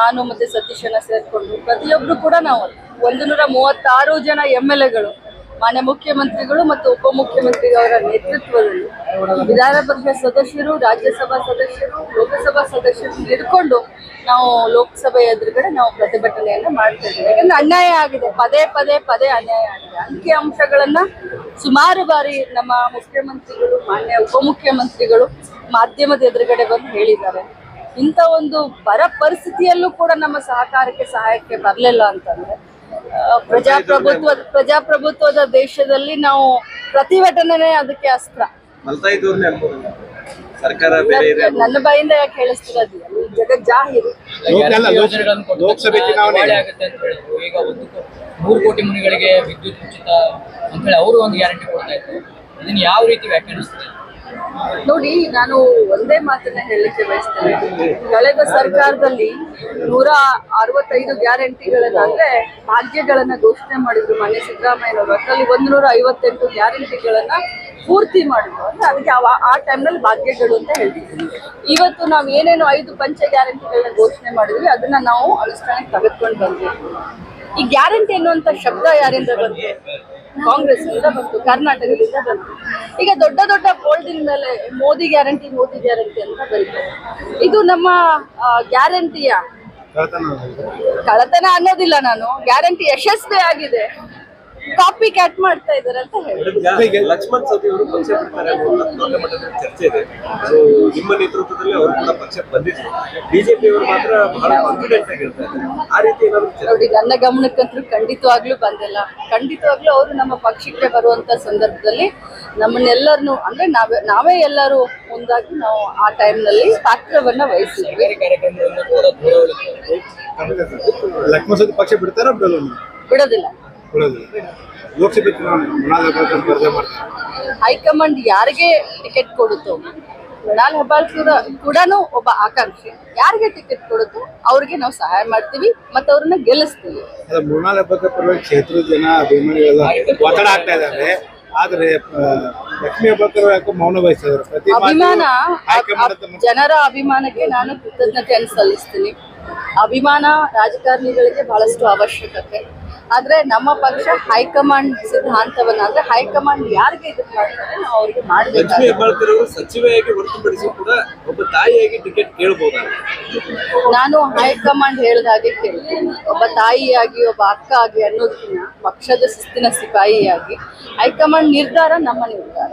ನಾನು ಮತ್ತೆ ಸತೀಶನ ಸೇರ್ಕೊಂಡು ಪ್ರತಿಯೊಬ್ರು ಕೂಡ ನಾವು ಒಂದು ನೂರ ಮೂವತ್ತಾರು ಜನ ಎಂ ಎಲ್ ಎಗಳು, ಮಾನ್ಯ ಮುಖ್ಯಮಂತ್ರಿಗಳು ಮತ್ತು ಉಪಮುಖ್ಯಮಂತ್ರಿಯವರ ನೇತೃತ್ವದಲ್ಲಿ ವಿಧಾನ ಪರಿಷತ್ ಸದಸ್ಯರು, ರಾಜ್ಯಸಭಾ ಸದಸ್ಯರು, ಲೋಕಸಭಾ ಸದಸ್ಯರು ಹಿಡ್ಕೊಂಡು ನಾವು ಲೋಕಸಭೆ ಎದುರುಗಡೆ ನಾವು ಪ್ರತಿಭಟನೆಯನ್ನ ಮಾಡ್ತಾ ಇದ್ದೀವಿ. ಯಾಕಂದ್ರೆ ಅನ್ಯಾಯ ಆಗಿದೆ. ಪದೇ ಪದೇ ಪದೇ ಅನ್ಯಾಯ ಆಗಿದೆ. ಅಂಕಿ ಅಂಶಗಳನ್ನ ಸುಮಾರು ಬಾರಿ ನಮ್ಮ ಮುಖ್ಯಮಂತ್ರಿಗಳು, ಮಾನ್ಯ ಉಪಮುಖ್ಯಮಂತ್ರಿಗಳು ಮಾಧ್ಯಮದ ಎದುರುಗಡೆ ಬಂದು ಹೇಳಿದ್ದಾರೆ. ಇಂಥ ಒಂದು ಬರ ಪರಿಸ್ಥಿತಿಯಲ್ಲೂ ಕೂಡ ನಮ್ಮ ಸಹಕಾರಕ್ಕೆ ಸಹಾಯಕ್ಕೆ ಬರಲಿಲ್ಲ ಅಂತಂದ್ರೆ ಆ, ಪ್ರಜಾಪ್ರಭುತ್ವ ಪ್ರಜಾಪ್ರಭುತ್ವದ ದೇಶದಲ್ಲಿ ನಾವು ಪ್ರತಿಭಟನೆ ಅದಕ್ಕೆ ಅಸ್ತ್ರ. ಸರ್ಕಾರ ನನ್ನ ಬಾಯಿಂದ ಯಾಕೆ ಹೇಳಿಸ್ತಿರೋದು? ಈ ಜಗತ್ ಜಾಹೀರು. ಲೋಕಸಭೆ ಚುನಾವಣೆ. ಆಗುತ್ತೆ ಅಂತ ಹೇಳಿದ್ರು. ಈಗ ಒಂದು ಮೂರು ಕೋಟಿ ಮನೆಗಳಿಗೆ ವಿದ್ಯುತ್ ಉಚಿತ ಅಂತ ಹೇಳಿ ಅವರು ಒಂದು ಗ್ಯಾರಂಟಿ ಕೊಡ್ತಾ ಇದ್ರು. ಇದನ್ನ ಯಾವ ರೀತಿ ವ್ಯಾಖ್ಯಾನಿಸ್ತಾರೆ? ನೋಡಿ, ನಾನು ಒಂದೇ ಮಾತನ್ನ ಹೇಳಲಿಕ್ಕೆ ಬಯಸ್ತೇನೆ. ಕಳೆದ ಸರ್ಕಾರದಲ್ಲಿ ನೂರ ಅರವತ್ತೈದು ಗ್ಯಾರಂಟಿಗಳನ್ನ ಅಂದ್ರೆ ಭಾಗ್ಯಗಳನ್ನ ಘೋಷಣೆ ಮಾಡಿದ್ರು ಮಾನ್ಯ ಸಿದ್ದರಾಮಯ್ಯನವರು. ಅದರಲ್ಲಿ ಒಂದ್ನೂರ ಐವತ್ತೆಂಟು ಗ್ಯಾರಂಟಿಗಳನ್ನ ಪೂರ್ತಿ ಮಾಡಿದ್ರು. ಅಂದ್ರೆ ಅದಕ್ಕೆ ಆ ಟೈಮ್ನಲ್ಲಿ ಭಾಗ್ಯಗಳು ಅಂತ ಹೇಳ್ತಿದ್ವಿ. ಇವತ್ತು ನಾವು ಏನೇನು ಐದು ಪಂಚ ಗ್ಯಾರಂಟಿಗಳನ್ನ ಘೋಷಣೆ ಮಾಡಿದ್ವಿ, ಅದನ್ನ ನಾವು ಅನುಷ್ಠಾನಕ್ಕೆ ತೆಗೆದುಕೊಂಡು ಬಂದ್ವಿ. ಈ ಗ್ಯಾರಂಟಿ ಅನ್ನುವಂತ ಶಬ್ದ ಯಾರಿಂದ ಬಂತು? ಕಾಂಗ್ರೆಸ್ ಇಂದ ಬಂತು ಕರ್ನಾಟಕದಿಂದ ಬಂತು. ಈಗ ದೊಡ್ಡ ದೊಡ್ಡ ಬೋಲ್ಡಿನ ಮೇಲೆ ಮೋದಿ ಗ್ಯಾರಂಟಿ ಮೋದಿ ಗ್ಯಾರಂಟಿ ಅಂತ ಬರೀತಾರೆ. ಇದು ನಮ್ಮ ಗ್ಯಾರಂಟಿಯ? ಕಳತನ ಅನ್ನೋದಿಲ್ಲ ನಾನು ಗ್ಯಾರಂಟಿ ಯಶಸ್ವಿ ಆಗಿದೆ ಕಾಪಿ ಕ್ಯಾಟ್ ಮಾಡ್ತಾ ಇದ್ದಾರೆ ಅಂತ ಹೇಳಿ. ಲಕ್ಷ್ಮಣ್ ಸವದಿ ಅವರು ಪಕ್ಷ ಬಿಡ್ತಾರೆ ಅನ್ನೋ ದೊಡ್ಡ ಮಟ್ಟದ ಚರ್ಚೆ ಇದೆ. ಸೊ ನಿಮ್ಮ ನೇತೃತ್ವದಲ್ಲಿ ಅವರು ಕೂಡ ಪಕ್ಷ ಬಂದಿದ್ರು. ಬಿಜೆಪಿ ಅವರು ಮಾತ್ರ ಬಹಳ ಕಾನ್ಫಿಡೆಂಟ್ ಆಗಿರ್ತಾರೆ ಆ ರೀತಿ ಏನಾದ್ರು ಚರ್ಚೆ ನೋಡಿ ನನ್ನ ಗಮನಕ್ಕಂತೂ ಖಂಡಿತವಾಗ್ಲೂ ಬಂದಿಲ್ಲ. ಖಂಡಿತವಾಗ್ಲೂ ಅವರು ನಮ್ಮ ಪಕ್ಷಕ್ಕೆ ಬರುವಂತ ಸಂದರ್ಭದಲ್ಲಿ ನಮ್ಮನ್ನೆಲ್ಲರನ್ನು ಅಂದ್ರೆ ನಾವೇ ನಾವೇ ಎಲ್ಲರೂ ಮುಂದಾಗಿ ನಾವು ಆ ಟೈಮ್ನಲ್ಲಿ ಪಾತ್ರವನ್ನ ವಹಿಸಿದ್ವಿ. ಲಕ್ಷ್ಮಣ ಸವದಿ ಪಕ್ಷ ಬಿಡ್ತಾರ ಬಿಡೋದು ಬಿಡೋದಿಲ್ಲ. ಬಿಡೋದು ಲೋಕಸಭೆ ಚುನಾವಣೆ ಸ್ಪರ್ಧೆ ಮಾಡ್ತಾರೆ. ಹೈಕಮಾಂಡ್ ಯಾರಿಗೆ ಟಿಕೆಟ್ ಕೊಡುತ್ತೋ ಮೃಣಾಲ್ ಹೆಬ್ಬಾಳ್ಕರ್ ಕೂಡ ಒಬ್ಬ ಆಕಾಂಕ್ಷಿ. ಯಾರಿಗೆ ಟಿಕೆಟ್ ಕೊಡುತ್ತೋ ಅವ್ರಿಗೆ ನಾವು ಸಹಾಯ ಮಾಡ್ತೀವಿ ಮತ್ತೆ ಅವ್ರನ್ನ ಗೆಲ್ಲಿಸ್ತೀವಿ. ಮೃಣಾಲ್ ಹೆಬ್ಬಾಳ್ಕರ್ ಪರವಾಗಿ ಕ್ಷೇತ್ರದ ಜನ ಅಭಿಮಾನಿಗಳೆಲ್ಲ ಒತ್ತಡ ಆಗ್ತಾ ಇದ್ದಾರೆ. ಆದ್ರೆ ಲಕ್ಷ್ಮಿ ಹೆಬ್ಬಾಳ್ಕರ್ ಯಾಕೋ ಮೌನ ವಹಿಸಿದ್ರು ಅಭಿಮಾನ ಜನರ ಅಭಿಮಾನಕ್ಕೆ ನಾನು ಕೃತಜ್ಞತೆಯನ್ನು ಸಲ್ಲಿಸ್ತೀನಿ. ಅಭಿಮಾನ ರಾಜಕಾರಣಿಗಳಿಗೆ ಬಹಳಷ್ಟು ಅವಶ್ಯಕತೆ. ಆದ್ರೆ ನಮ್ಮ ಪಕ್ಷ ಹೈಕಮಾಂಡ್ ಸಿದ್ಧಾಂತವನ್ನ ಅಂದ್ರೆ ಹೈಕಮಾಂಡ್ ಯಾರಿಗೆ ಇದು ಮಾಡ್ತಾರೆ ನಾವು ಅವ್ರಿಗೆ ಅವರು ಸಚಿವೆಯಾಗಿ ಹೊರತುಪಡಿಸಿ ಕೂಡ ಒಬ್ಬ ತಾಯಿಯಾಗಿ ಟಿಕೆಟ್ ಕೇಳಬಹುದು ನಾನು ಹೈಕಮಾಂಡ್ ಹೇಳಿದ ಹಾಗೆ ಕೇಳ್ತೀನಿ. ಒಬ್ಬ ತಾಯಿಯಾಗಿ ಒಬ್ಬ ಅಕ್ಕ ಆಗಿ ಅನ್ನೋದಕ್ಕಿಂತ ಪಕ್ಷದ ಶಿಸ್ತಿನ ಸಿಪಾಯಿಯಾಗಿ ಹೈಕಮಾಂಡ್ ನಿರ್ಧಾರ ನಮ್ಮ ನಿರ್ಧಾರ.